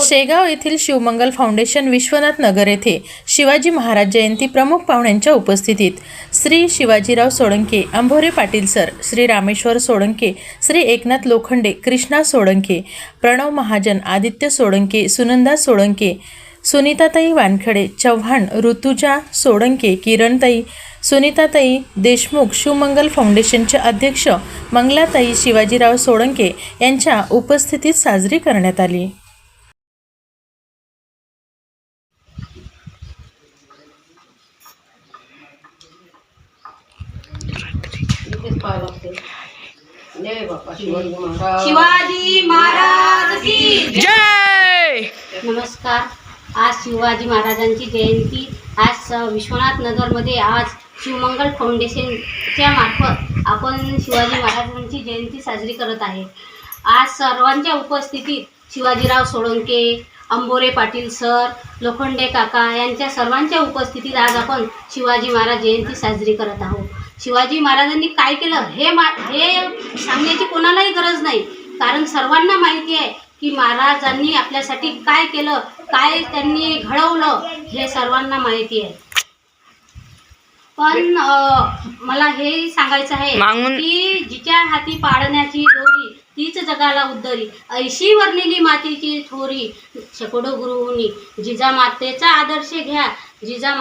शेगाव येथील शिवमंगल फाउंडेशन विश्वनाथ नगर येथे शिवाजी महाराज जयंती प्रमुख पाहुण्यांच्या उपस्थितीत श्री शिवाजीराव सोळंके अंभोरे पाटील सर श्री रामेश्वर सोळंके श्री एकनाथ लोखंडे कृष्णा सोळंके प्रणव महाजन आदित्य सोळंके सुनंदा सोळंके सुनीताताई वानखडे चव्हाण ऋतुजा सोळंके किरणताई सुनीताताई देशमुख शिवमंगल फाउंडेशनचे अध्यक्ष मंगलाताई शिवाजीराव सोळंके यांच्या उपस्थितीत साजरी करण्यात आली. शिवाजी महाराज की जय! नमस्कार. आज शिवाजी महाराजांची जयंती. आज स- विश्वनाथ नगरमध्ये आज शिवमंगल फाउंडेशनच्या मार्फत आपण शिवाजी महाराजांची जयंती साजरी करत आहे. आज सर्वांच्या उपस्थितीत शिवाजीराव सोळंके अंबोरे पाटील सर लोखंडे काका यांच्या सर्वांच्या उपस्थितीत आज आपण शिवाजी महाराज जयंती साजरी करत आहोत. शिवाजी महाराजांनी काय केलं? हे मा हे सांगण्याची कोणालाही गरज नाही. कारण सर्वांना माहिती आहे की महाराजांनी आपल्यासाठी काय केलं काय त्यांनी घडवलं हे सर्वांना माहिती आहे. पण मला हे सांगायचं आहे की जिच्या हाती पाळण्याची दोरी तीच जगाला उद्धरी. ऐशी वर्णिली मातीची थोरी शेकडो गुरुनी. जिजा मातेचा आदर्श घ्या जिजा